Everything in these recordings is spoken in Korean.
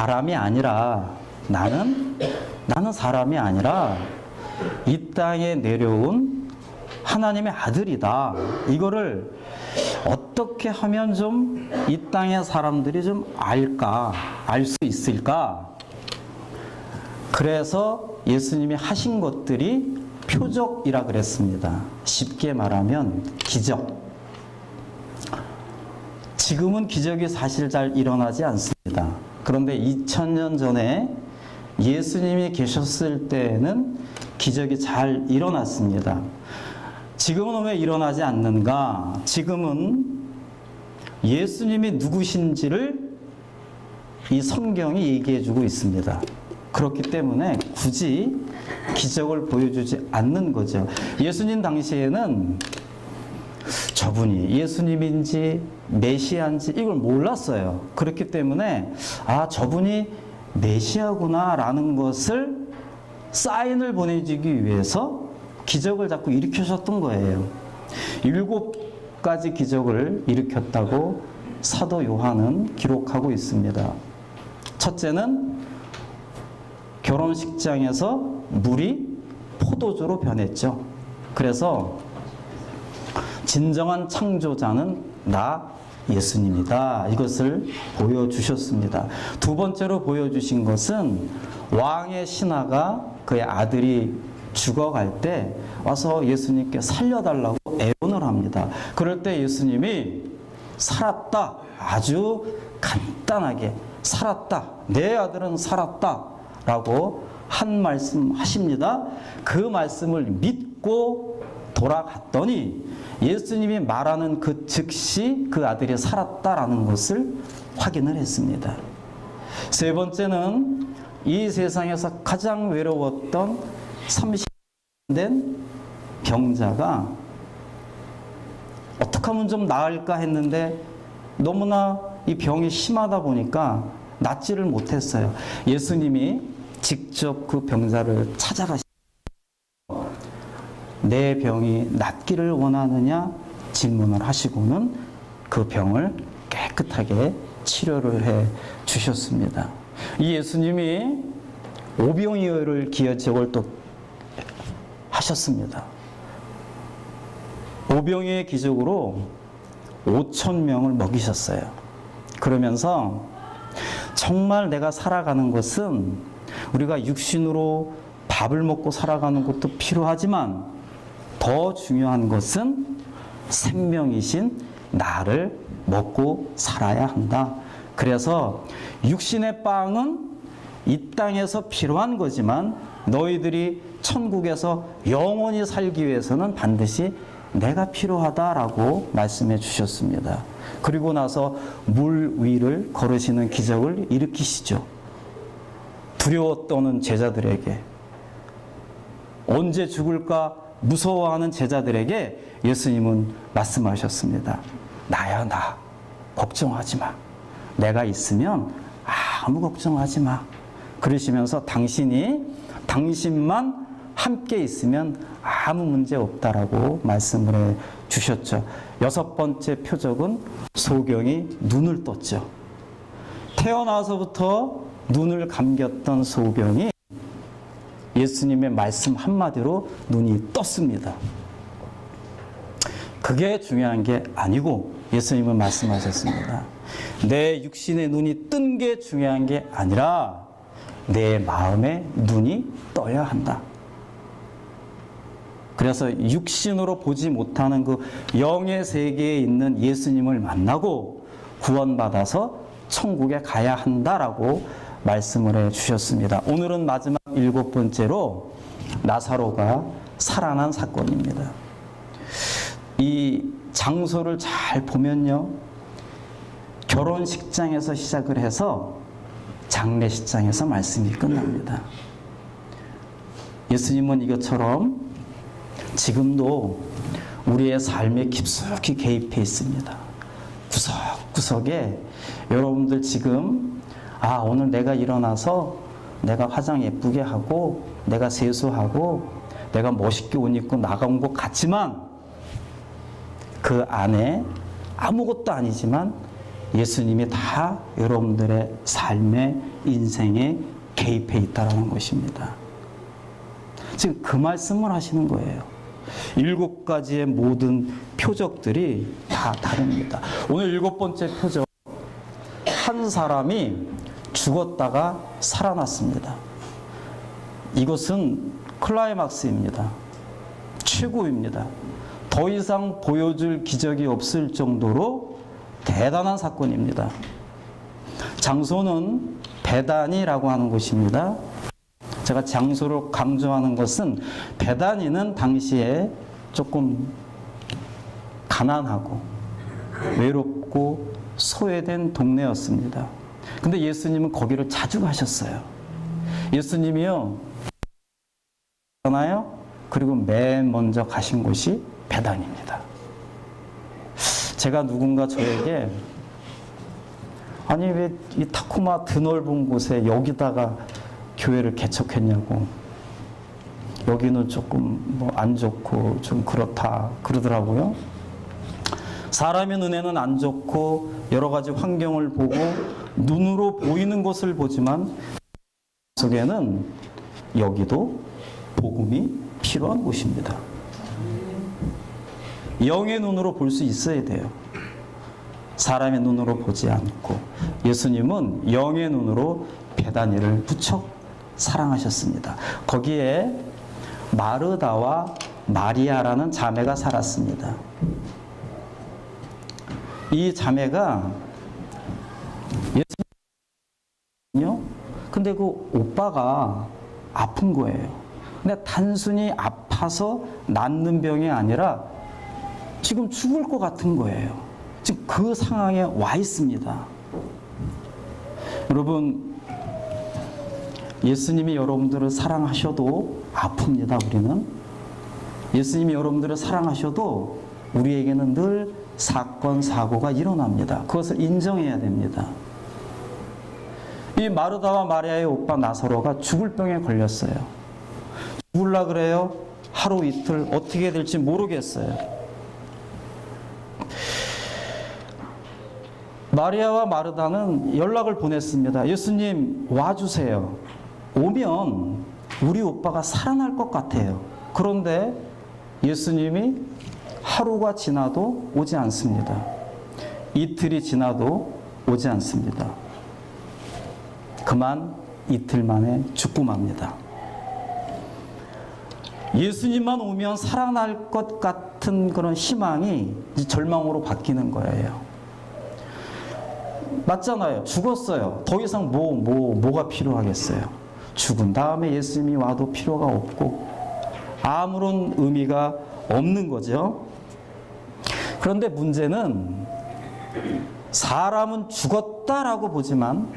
사람이 아니라 나는 나는 사람이 아니라 이 땅에 내려온 하나님의 아들이다. 이거를 어떻게 하면 좀 이 땅의 사람들이 좀 알까? 알 수 있을까? 그래서 예수님이 하신 것들이 표적이라 그랬습니다. 쉽게 말하면 기적. 지금은 기적이 사실 잘 일어나지 않습니다. 그런데 2000년 전에 예수님이 계셨을 때는 기적이 잘 일어났습니다. 지금은 왜 일어나지 않는가? 지금은 예수님이 누구신지를 이 성경이 얘기해 주고 있습니다. 그렇기 때문에 굳이 기적을 보여주지 않는 거죠. 예수님 당시에는 저분이 예수님인지 메시아인지 이걸 몰랐어요. 그렇기 때문에 아 저분이 메시아구나라는 것을 사인을 보내주기 위해서 기적을 자꾸 일으키셨던 거예요. 일곱 가지 기적을 일으켰다고 사도 요한은 기록하고 있습니다. 첫째는 결혼식장에서 물이 포도주로 변했죠. 그래서 진정한 창조자는 나 예수님이다. 이것을 보여주셨습니다. 두 번째로 보여주신 것은 왕의 신하가 그의 아들이 죽어갈 때 와서 예수님께 살려달라고 애원을 합니다. 그럴 때 예수님이 살았다. 아주 간단하게 살았다. 내 아들은 살았다. 라고 한 말씀 하십니다. 그 말씀을 믿고 돌아갔더니 예수님이 말하는 그 즉시 그 아들이 살았다라는 것을 확인을 했습니다. 세 번째는 이 세상에서 가장 외로웠던 30된 병자가 어떻게 하면 좀 나을까 했는데 너무나 이 병이 심하다 보니까 낫지를 못했어요. 예수님이 직접 그 병자를 찾아가시 내 병이 낫기를 원하느냐 질문을 하시고는 그 병을 깨끗하게 치료를 해 주셨습니다. 이 예수님이 오병이어를 기적을 또 하셨습니다. 오병이의 기적으로 5천 명을 먹이셨어요. 그러면서 정말 내가 살아가는 것은 우리가 육신으로 밥을 먹고 살아가는 것도 필요하지만 더 중요한 것은 생명이신 나를 먹고 살아야 한다. 그래서 육신의 빵은 이 땅에서 필요한 거지만 너희들이 천국에서 영원히 살기 위해서는 반드시 내가 필요하다라고 말씀해 주셨습니다. 그리고 나서 물 위를 걸으시는 기적을 일으키시죠. 떠는 제자들에게 언제 죽을까 무서워하는 제자들에게 예수님은 말씀하셨습니다. 나야 나 걱정하지 마. 내가 있으면 아무 걱정하지 마. 그러시면서 당신이 당신만 함께 있으면 아무 문제 없다라고 말씀을 해 주셨죠. 여섯 번째 표적은 소경이 눈을 떴죠. 태어나서부터 눈을 감겼던 소경이 예수님의 말씀 한마디로 눈이 떴습니다. 그게 중요한 게 아니고 예수님은 말씀하셨습니다. 내 육신의 눈이 뜬 게 중요한 게 아니라 내 마음의 눈이 떠야 한다. 그래서 육신으로 보지 못하는 그 영의 세계에 있는 예수님을 만나고 구원받아서 천국에 가야 한다라고 말씀을 해 주셨습니다. 오늘은 마지막 일곱 번째로 나사로가 살아난 사건입니다. 이 장소를 잘 보면요. 결혼식장에서 시작을 해서 장례식장에서 말씀이 끝납니다. 예수님은 이것처럼 지금도 우리의 삶에 깊숙이 개입해 있습니다. 구석구석에 여러분들 지금 아 오늘 내가 일어나서 내가 화장 예쁘게 하고 내가 세수하고 내가 멋있게 옷 입고 나간 것 같지만 그 안에 아무것도 아니지만 예수님이 다 여러분들의 삶의 인생에 개입해 있다라는 것입니다. 지금 그 말씀을 하시는 거예요. 일곱 가지의 모든 표적들이 다 다릅니다. 오늘 일곱 번째 표적. 한 사람이 죽었다가 살아났습니다. 이것은 클라이막스입니다. 최고입니다. 더 이상 보여줄 기적이 없을 정도로 대단한 사건입니다. 장소는 베다니라고 하는 곳입니다. 제가 장소를 강조하는 것은 베다니는 당시에 조금 가난하고 외롭고 소외된 동네였습니다. 근데 예수님은 거기를 자주 가셨어요. 예수님이요. 잖아요. 그리고 맨 먼저 가신 곳이 배단입니다. 제가 누군가 저에게 아니 왜 이 타코마 드넓은 곳에 여기다가 교회를 개척했냐고 여기는 조금 뭐 안 좋고 좀 그렇다 그러더라고요. 사람의 눈에는 안 좋고 여러 가지 환경을 보고 눈으로 보이는 것을 보지만 속에는 여기도 복음이 필요한 곳입니다. 영의 눈으로 볼 수 있어야 돼요. 사람의 눈으로 보지 않고 예수님은 영의 눈으로 베다니를 부쩍 사랑하셨습니다. 거기에 마르다와 마리아라는 자매가 살았습니다. 이 자매가 예수님요. 근데 그 오빠가 아픈 거예요. 근데 단순히 아파서 낫는 병이 아니라 지금 죽을 것 같은 거예요. 지금 그 상황에 와 있습니다. 여러분, 예수님이 여러분들을 사랑하셔도 아픕니다, 우리는. 예수님이 여러분들을 사랑하셔도 우리에게는 늘 사건, 사고가 일어납니다. 그것을 인정해야 됩니다. 이 마르다와 마리아의 오빠 나사로가 죽을 병에 걸렸어요. 죽을라 그래요? 하루 이틀 어떻게 될지 모르겠어요. 마리아와 마르다는 연락을 보냈습니다. 예수님 와주세요. 오면 우리 오빠가 살아날 것 같아요. 그런데 예수님이 하루가 지나도 오지 않습니다. 이틀이 지나도 오지 않습니다. 그만 이틀 만에 죽고 맙니다. 예수님만 오면 살아날 것 같은 그런 희망이 절망으로 바뀌는 거예요. 맞잖아요. 죽었어요. 더 이상 뭐, 뭐, 뭐가 필요하겠어요. 죽은 다음에 예수님이 와도 필요가 없고 아무런 의미가 없는 거죠. 그런데 문제는 사람은 죽었다라고 보지만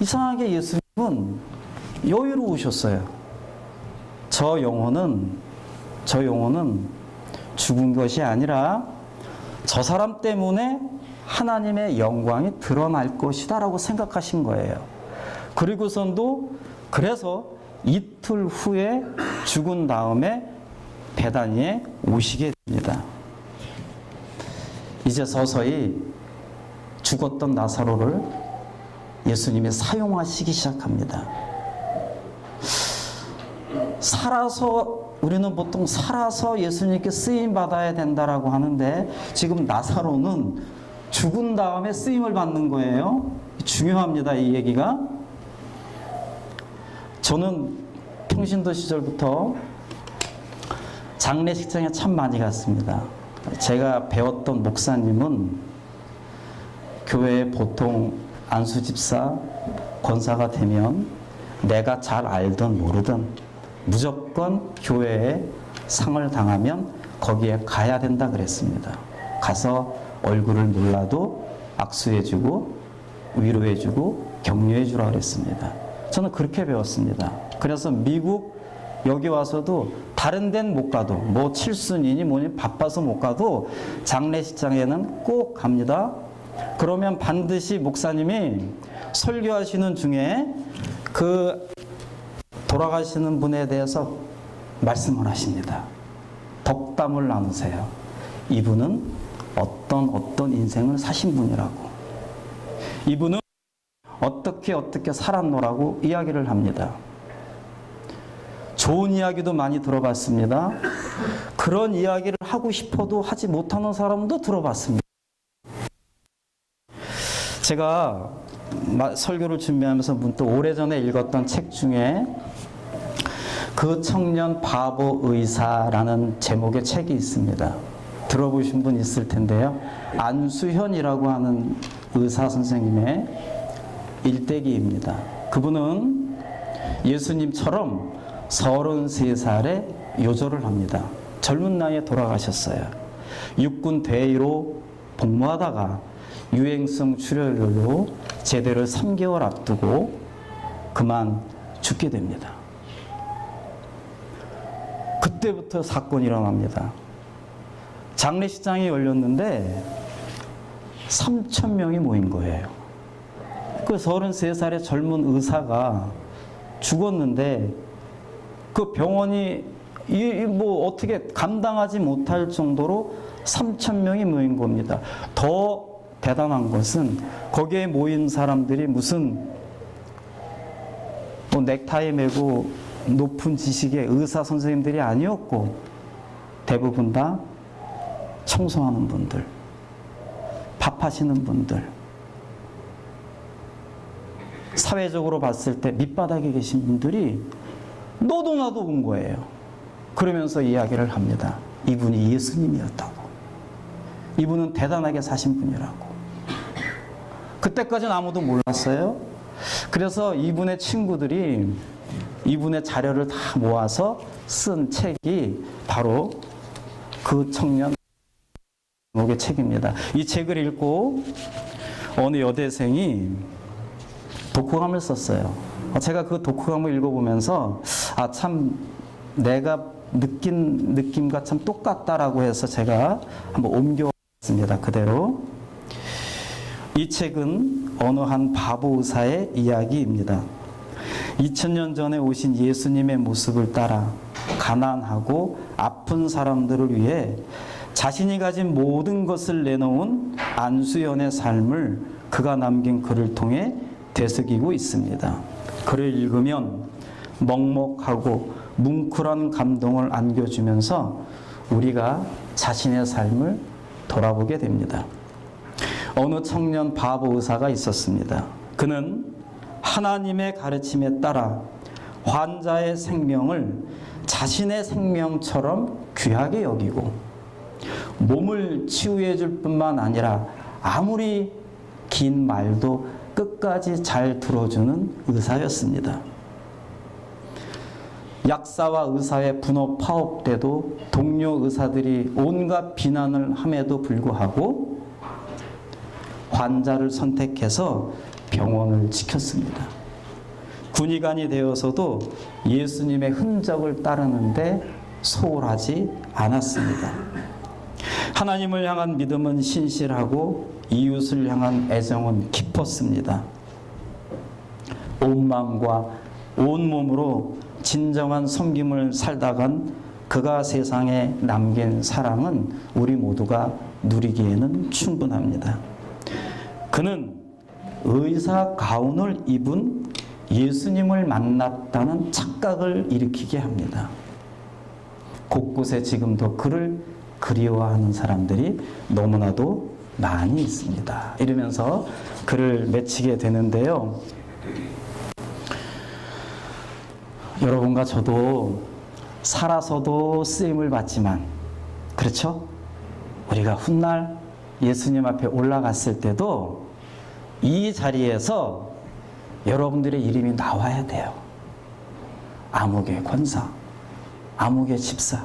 이상하게 예수님은 여유로우셨어요. 저 영혼은 저 영혼은 죽은 것이 아니라 저 사람 때문에 하나님의 영광이 드러날 것이다라고 생각하신 거예요. 그리고선도 그래서 이틀 후에 죽은 다음에 베다니에 오시게 됩니다. 이제 서서히 죽었던 나사로를 예수님이 사용하시기 시작합니다. 살아서 우리는 보통 살아서 예수님께 쓰임 받아야 된다라고 하는데 지금 나사로는 죽은 다음에 쓰임을 받는 거예요. 중요합니다, 이 얘기가. 저는 평신도 시절부터 장례식장에 참 많이 갔습니다. 제가 배웠던 목사님은 교회에 보통 안수 집사, 권사가 되면 내가 잘 알든 모르든 무조건 교회에 상을 당하면 거기에 가야 된다 그랬습니다. 가서 얼굴을 눌러도 악수해주고 위로해주고 격려해주라 그랬습니다. 저는 그렇게 배웠습니다. 그래서 미국 여기 와서도 다른 데는 못 가도 뭐 칠순이니 뭐니 바빠서 못 가도 장례식장에는 꼭 갑니다. 그러면 반드시 목사님이 설교하시는 중에 그 돌아가시는 분에 대해서 말씀을 하십니다. 덕담을 나누세요. 이분은 어떤 어떤 인생을 사신 분이라고. 이분은 어떻게 어떻게 살았노라고 이야기를 합니다. 좋은 이야기도 많이 들어봤습니다. 그런 이야기를 하고 싶어도 하지 못하는 사람도 들어봤습니다. 제가 마- 설교를 준비하면서 문득 오래전에 읽었던 책 중에 그 청년 바보 의사라는 제목의 책이 있습니다. 들어보신 분 있을 텐데요. 안수현이라고 하는 의사 선생님의 일대기입니다. 그분은 예수님처럼 33살에 요절을 합니다. 젊은 나이에 돌아가셨어요. 육군 대위로 복무하다가 유행성 출혈로 제대를 3개월 앞두고 그만 죽게 됩니다. 그때부터 사건이 일어납니다. 장례식장이 열렸는데 3천 명이 모인 거예요. 그 33살의 젊은 의사가 죽었는데 그 병원이 이 뭐 어떻게 감당하지 못할 정도로 3천 명이 모인 겁니다. 더 대단한 것은 거기에 모인 사람들이 무슨 뭐 넥타이 메고 높은 지식의 의사 선생님들이 아니었고 대부분 다 청소하는 분들, 밥하시는 분들, 사회적으로 봤을 때 밑바닥에 계신 분들이 너도 나도 온 거예요. 그러면서 이야기를 합니다. 이분이 예수님이었다고. 이분은 대단하게 사신 분이라고. 그때까지는 아무도 몰랐어요. 그래서 이분의 친구들이 이분의 자료를 다 모아서 쓴 책이 바로 그 청년 목의 책입니다. 이 책을 읽고 어느 여대생이 독후감을 썼어요. 어, 제가 그 독후감을 읽어보면서 아 참 내가 느낀 느낌과 참 똑같다라고 해서 제가 한번 옮겨왔습니다. 그대로 이 책은 어느 한 바보 의사의 이야기입니다. 2000년 전에 오신 예수님의 모습을 따라 가난하고 아픈 사람들을 위해 자신이 가진 모든 것을 내놓은 안수연의 삶을 그가 남긴 글을 통해 되새기고 있습니다. 글을 읽으면 먹먹하고 뭉클한 감동을 안겨주면서 우리가 자신의 삶을 돌아보게 됩니다. 어느 청년 바보 의사가 있었습니다. 그는 하나님의 가르침에 따라 환자의 생명을 자신의 생명처럼 귀하게 여기고 몸을 치유해 줄 뿐만 아니라 아무리 긴 말도 끝까지 잘 들어주는 의사였습니다. 약사와 의사의 분업 파업 때도 동료 의사들이 온갖 비난을 함에도 불구하고 환자를 선택해서 병원을 지켰습니다. 군의관이 되어서도 예수님의 흔적을 따르는데 소홀하지 않았습니다. 하나님을 향한 믿음은 신실하고 이웃을 향한 애정은 깊었습니다. 온 마음과 온 몸으로 진정한 섬김을 살다간 그가 세상에 남긴 사랑은 우리 모두가 누리기에는 충분합니다. 그는 의사 가운을 입은 예수님을 만났다는 착각을 일으키게 합니다. 곳곳에 지금도 그를 그리워하는 사람들이 너무나도 많이 있습니다. 이러면서 글을 맺히게 되는데요. 여러분과 저도 살아서도 쓰임을 받지만, 그렇죠? 우리가 훗날 예수님 앞에 올라갔을 때도 이 자리에서 여러분들의 이름이 나와야 돼요. 암흑의 권사, 암흑의 집사,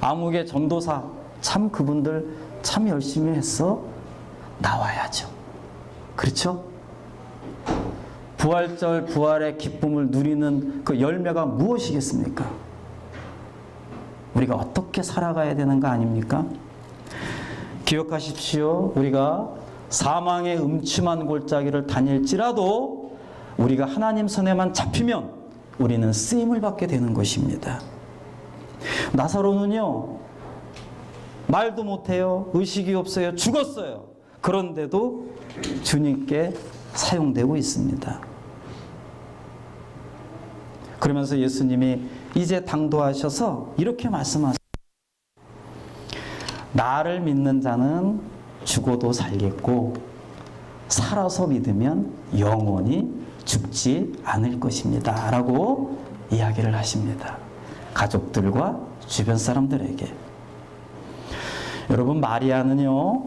암흑의 전도사, 참 그분들 참 열심히 했어 나와야죠. 그렇죠? 부활절 부활의 기쁨을 누리는 그 열매가 무엇이겠습니까? 우리가 어떻게 살아가야 되는 거 아닙니까? 기억하십시오. 우리가 사망의 음침한 골짜기를 다닐지라도 우리가 하나님 손에만 잡히면 우리는 쓰임을 받게 되는 것입니다. 나사로는요, 말도 못해요. 의식이 없어요. 죽었어요. 그런데도 주님께 사용되고 있습니다. 그러면서 예수님이 이제 당도하셔서 이렇게 말씀하세요. 나를 믿는 자는 죽어도 살겠고 살아서 믿으면 영원히 죽지 않을 것입니다. 라고 이야기를 하십니다. 가족들과 주변 사람들에게. 여러분, 마리아는요,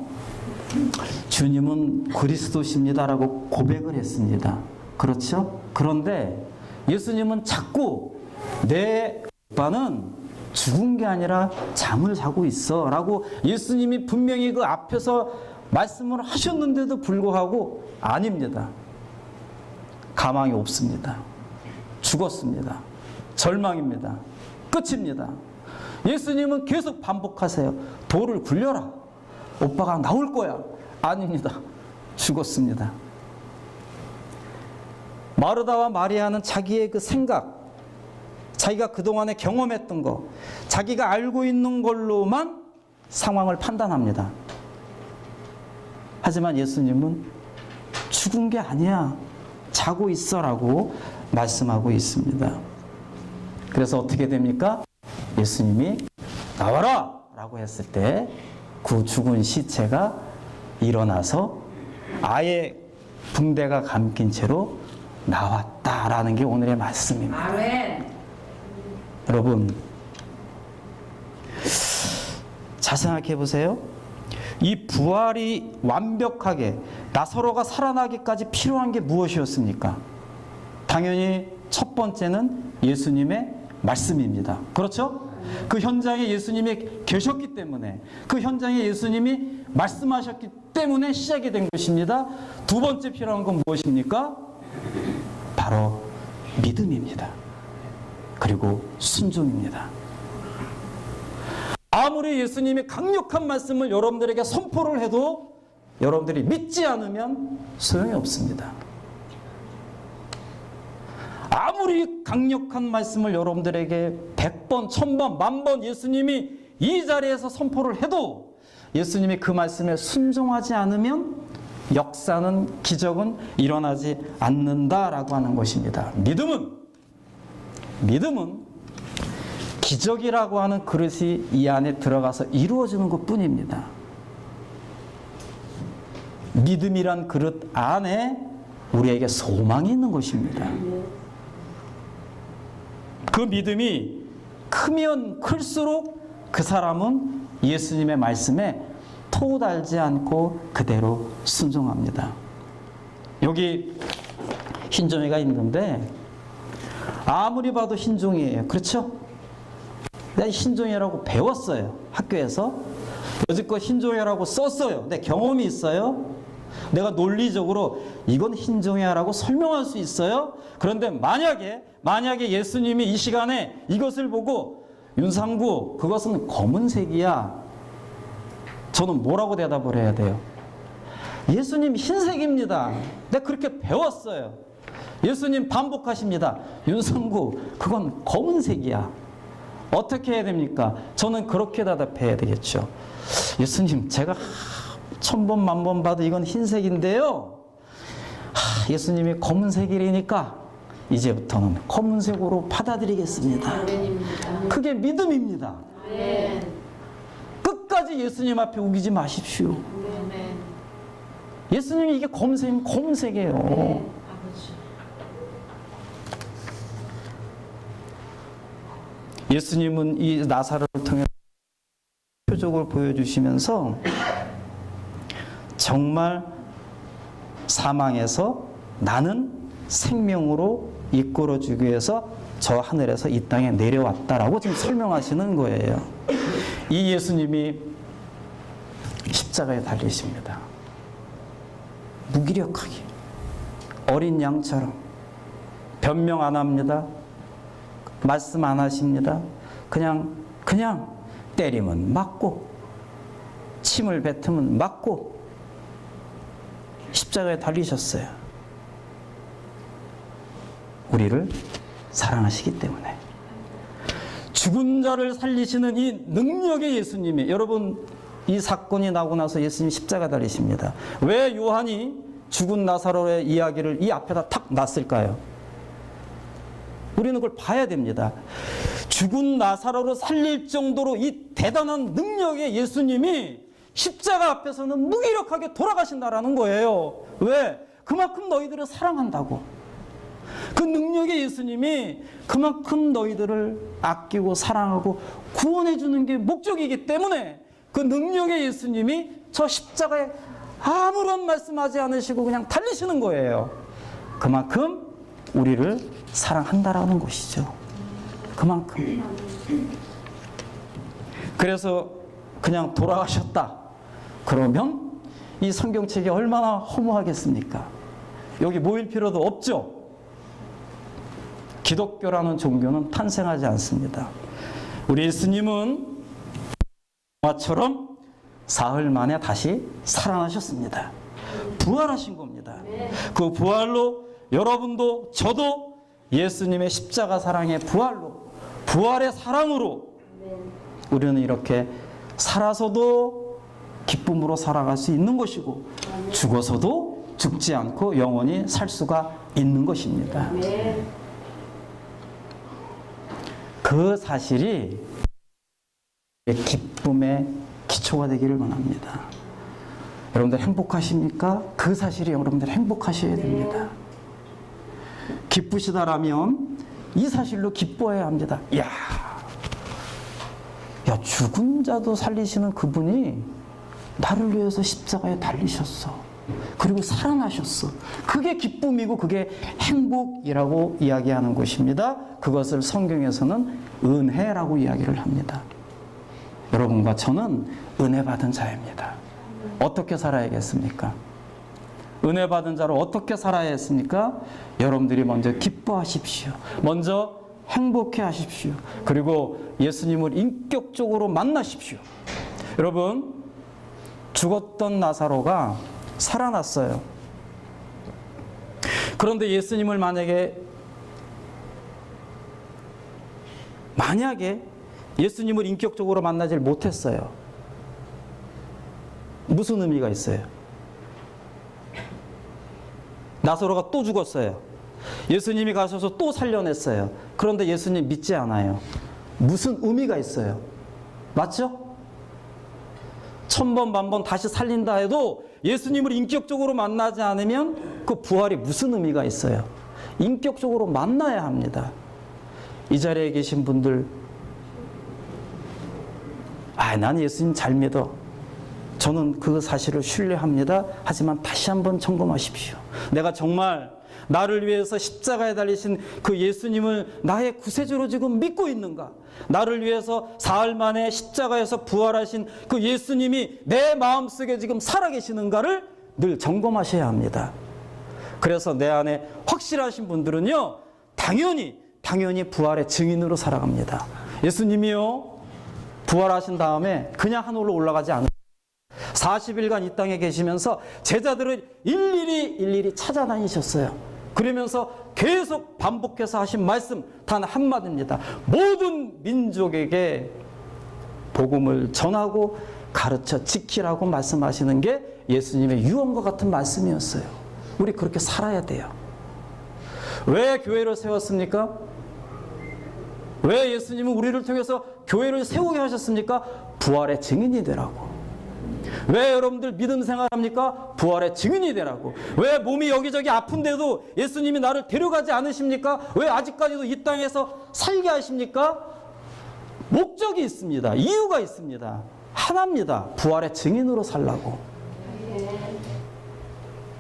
주님은 그리스도십니다라고 고백을 했습니다. 그렇죠? 그런데 예수님은 자꾸 내 오빠는 죽은 게 아니라 잠을 자고 있어 라고 예수님이 분명히 그 앞에서 말씀을 하셨는데도 불구하고 아닙니다. 가망이 없습니다. 죽었습니다. 절망입니다. 끝입니다. 예수님은 계속 반복하세요. 돌을 굴려라. 오빠가 나올 거야. 아닙니다. 죽었습니다. 마르다와 마리아는 자기의 그 생각, 자기가 그동안에 경험했던 거, 자기가 알고 있는 걸로만 상황을 판단합니다. 하지만 예수님은 죽은 게 아니야. 자고 있어라고 말씀하고 있습니다. 그래서 어떻게 됩니까? 예수님이 나와라! 라고 했을 때 그 죽은 시체가 일어나서 아예 붕대가 감긴 채로 나왔다라는 게 오늘의 말씀입니다. 아멘. 여러분, 잘 생각해 보세요. 이 부활이 완벽하게 나서로가 살아나기까지 필요한 게 무엇이었습니까? 당연히 첫 번째는 예수님의 말씀입니다. 그렇죠? 그 현장에 예수님이 계셨기 때문에 그 현장에 예수님이 말씀하셨기 때문에 시작이 된 것입니다. 두 번째 필요한 건 무엇입니까? 바로 믿음입니다. 그리고 순종입니다. 아무리 예수님이 강력한 말씀을 여러분들에게 선포를 해도 여러분들이 믿지 않으면 소용이 없습니다. 아무리 강력한 말씀을 여러분들에게 100번, 1000번, 만번 예수님이 이 자리에서 선포를 해도 예수님이 그 말씀에 순종하지 않으면 역사는 기적은 일어나지 않는다라고 하는 것입니다. 믿음은 믿음은 기적이라고 하는 그릇이 이 안에 들어가서 이루어지는 것 뿐입니다. 믿음이란 그릇 안에 우리에게 소망이 있는 것입니다. 그 믿음이 크면 클수록 그 사람은 예수님의 말씀에 토달지 않고 그대로 순종합니다. 여기 흰종이가 있는데 아무리 봐도 흰종이에요. 그렇죠? 내가 흰종이라고 배웠어요. 학교에서. 여지껏 흰종이라고 썼어요. 내 경험이 있어요. 내가 논리적으로 이건 흰종이야라고 설명할 수 있어요. 그런데 만약에 만약에 예수님이 이 시간에 이것을 보고 윤상구 그것은 검은색이야. 저는 뭐라고 대답을 해야 돼요? 예수님 흰색입니다. 내가 그렇게 배웠어요. 예수님 반복하십니다. 윤상구 그건 검은색이야. 어떻게 해야 됩니까? 저는 그렇게 대답해야 되겠죠. 예수님 제가 천 번, 만번 봐도 이건 흰색인데요. 하, 예수님이 검은색이라니까 이제부터는 검은색으로 받아들이겠습니다. 그게 믿음입니다. 끝까지 예수님 앞에 우기지 마십시오. 예수님이 이게 검은색이면 검은색이에요. 네. 예수님은 이 나사를 통해 표적을 보여주시면서 정말 사망에서 나는 생명으로 이끌어 주기 위해서 저 하늘에서 이 땅에 내려왔다라고 지금 설명하시는 거예요. 이 예수님이 십자가에 달리십니다. 무기력하게 어린 양처럼 변명 안 합니다. 말씀 안 하십니다. 그냥 그냥 때리면 맞고 침을 뱉으면 맞고 십자가에 달리셨어요. 우리를 사랑하시기 때문에 죽은 자를 살리시는 이 능력의 예수님이 여러분 이 사건이 나고 나서 예수님 십자가 달리십니다. 왜 요한이 죽은 나사로의 이야기를 이 앞에다 탁 놨을까요? 우리는 그걸 봐야 됩니다. 죽은 나사로를 살릴 정도로 이 대단한 능력의 예수님이 십자가 앞에서는 무기력하게 돌아가신다라는 거예요. 왜? 그만큼 너희들을 사랑한다고. 그 능력의 예수님이 그만큼 너희들을 아끼고 사랑하고 구원해 주는 게 목적이기 때문에 그 능력의 예수님이 저 십자가에 아무런 말씀하지 않으시고 그냥 달리시는 거예요. 그만큼 우리를 사랑한다라는 것이죠. 그만큼. 그래서 그냥 돌아가셨다. 그러면 이 성경책이 얼마나 허무하겠습니까? 여기 모일 필요도 없죠. 기독교라는 종교는 탄생하지 않습니다. 우리 예수님은 영화처럼 사흘 만에 다시 살아나셨습니다. 부활하신 겁니다. 그 부활로 여러분도 저도 예수님의 십자가 사랑의 부활로 부활의 사랑으로 우리는 이렇게 살아서도 기쁨으로 살아갈 수 있는 것이고 죽어서도 죽지 않고 영원히 살 수가 있는 것입니다. 그 사실이 기쁨의 기초가 되기를 원합니다. 여러분들 행복하십니까? 그 사실이 여러분들 행복하셔야 됩니다. 기쁘시다라면 이 사실로 기뻐해야 합니다. 야, 야 죽은 자도 살리시는 그분이 나를 위해서 십자가에 달리셨어. 그리고 살아나셨어. 그게 기쁨이고 그게 행복이라고 이야기하는 것입니다. 그것을 성경에서는 은혜라고 이야기를 합니다. 여러분과 저는 은혜 받은 자입니다. 어떻게 살아야겠습니까? 은혜 받은 자로 어떻게 살아야 했습니까? 여러분들이 먼저 기뻐하십시오. 먼저 행복해 하십시오. 그리고 예수님을 인격적으로 만나십시오. 여러분, 죽었던 나사로가 살아났어요. 그런데 예수님을 만약에 만약에 예수님을 인격적으로 만나질 못했어요. 무슨 의미가 있어요? 나사로가 또 죽었어요. 예수님이 가셔서 또 살려냈어요. 그런데 예수님 믿지 않아요. 무슨 의미가 있어요? 맞죠? 천번 만번 다시 살린다 해도 예수님을 인격적으로 만나지 않으면 그 부활이 무슨 의미가 있어요? 인격적으로 만나야 합니다. 이 자리에 계신 분들, 아, 난 예수님 잘 믿어. 저는 그 사실을 신뢰합니다. 하지만 다시 한번 점검하십시오. 내가 정말 나를 위해서 십자가에 달리신 그 예수님을 나의 구세주로 지금 믿고 있는가? 나를 위해서 사흘 만에 십자가에서 부활하신 그 예수님이 내 마음속에 지금 살아계시는가를 늘 점검하셔야 합니다. 그래서 내 안에 확실하신 분들은요, 당연히, 당연히 부활의 증인으로 살아갑니다. 예수님이요, 부활하신 다음에 그냥 하늘로 올라가지 않으 40일간 이 땅에 계시면서 제자들을 일일이 일일이 찾아다니셨어요. 그러면서 계속 반복해서 하신 말씀 단 한마디입니다. 모든 민족에게 복음을 전하고 가르쳐 지키라고 말씀하시는 게 예수님의 유언과 같은 말씀이었어요. 우리 그렇게 살아야 돼요. 왜 교회를 세웠습니까? 왜 예수님은 우리를 통해서 교회를 세우게 하셨습니까? 부활의 증인이 되라고. 왜 여러분들 믿음 생활합니까? 부활의 증인이 되라고. 왜 몸이 여기저기 아픈데도 예수님이 나를 데려가지 않으십니까? 왜 아직까지도 이 땅에서 살게 하십니까? 목적이 있습니다. 이유가 있습니다. 하나입니다. 부활의 증인으로 살라고.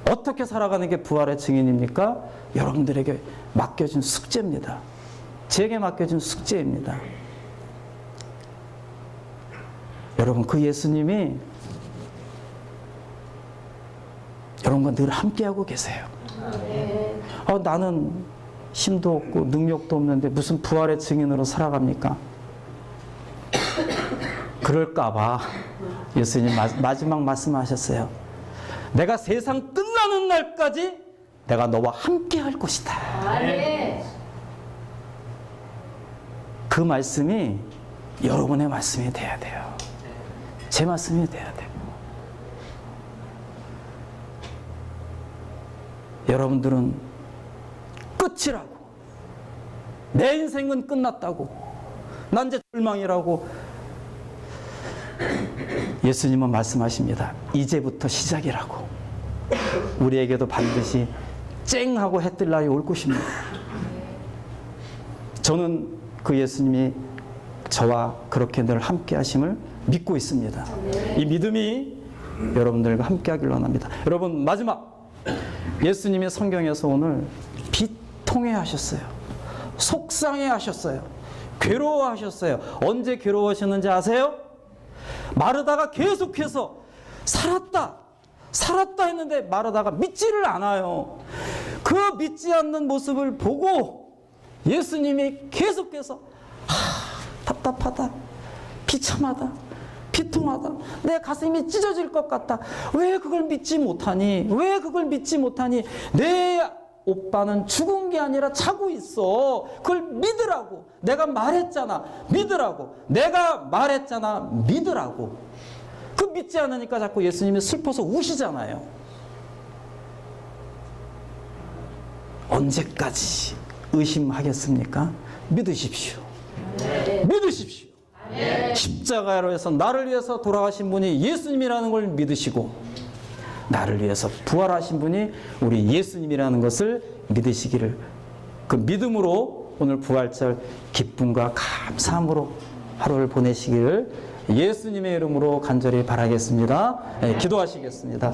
어떻게 살아가는 게 부활의 증인입니까? 여러분들에게 맡겨진 숙제입니다. 제게 맡겨진 숙제입니다. 여러분, 그 예수님이 여러분과 늘 함께하고 계세요. 어, 나는 힘도 없고 능력도 없는데 무슨 부활의 증인으로 살아갑니까? 그럴까봐 예수님 마, 마지막 말씀하셨어요. 내가 세상 끝나는 날까지 내가 너와 함께 할 것이다. 아멘. 그 말씀이 여러분의 말씀이 돼야 돼요. 제 말씀이 돼야 돼요. 여러분들은 끝이라고. 내 인생은 끝났다고. 난 이제 절망이라고. 예수님은 말씀하십니다. 이제부터 시작이라고. 우리에게도 반드시 쨍 하고 해 뜰 날이 올 것입니다. 저는 그 예수님이 저와 그렇게 늘 함께 하심을 믿고 있습니다. 이 믿음이 여러분들과 함께 하길 원합니다. 여러분, 마지막. 예수님의 성경에서 오늘 비통해 하셨어요. 속상해 하셨어요. 괴로워 하셨어요. 언제 괴로워하셨는지 아세요? 마르다가 계속해서 살았다. 살았다 했는데 마르다가 믿지를 않아요. 그 믿지 않는 모습을 보고 예수님이 계속해서 하, 답답하다. 비참하다. 비통하다. 내 가슴이 찢어질 것 같다. 왜 그걸 믿지 못하니? 왜 그걸 믿지 못하니? 내 오빠는 죽은 게 아니라 자고 있어. 그걸 믿으라고. 내가 말했잖아. 믿으라고. 내가 말했잖아. 믿으라고. 그 믿지 않으니까 자꾸 예수님이 슬퍼서 우시잖아요. 언제까지 의심하겠습니까? 믿으십시오. 믿으십시오. 십자가로 해서 나를 위해서 돌아가신 분이 예수님이라는 걸 믿으시고 나를 위해서 부활하신 분이 우리 예수님이라는 것을 믿으시기를 그 믿음으로 오늘 부활절 기쁨과 감사함으로 하루를 보내시기를 예수님의 이름으로 간절히 바라겠습니다. 네, 기도하시겠습니다.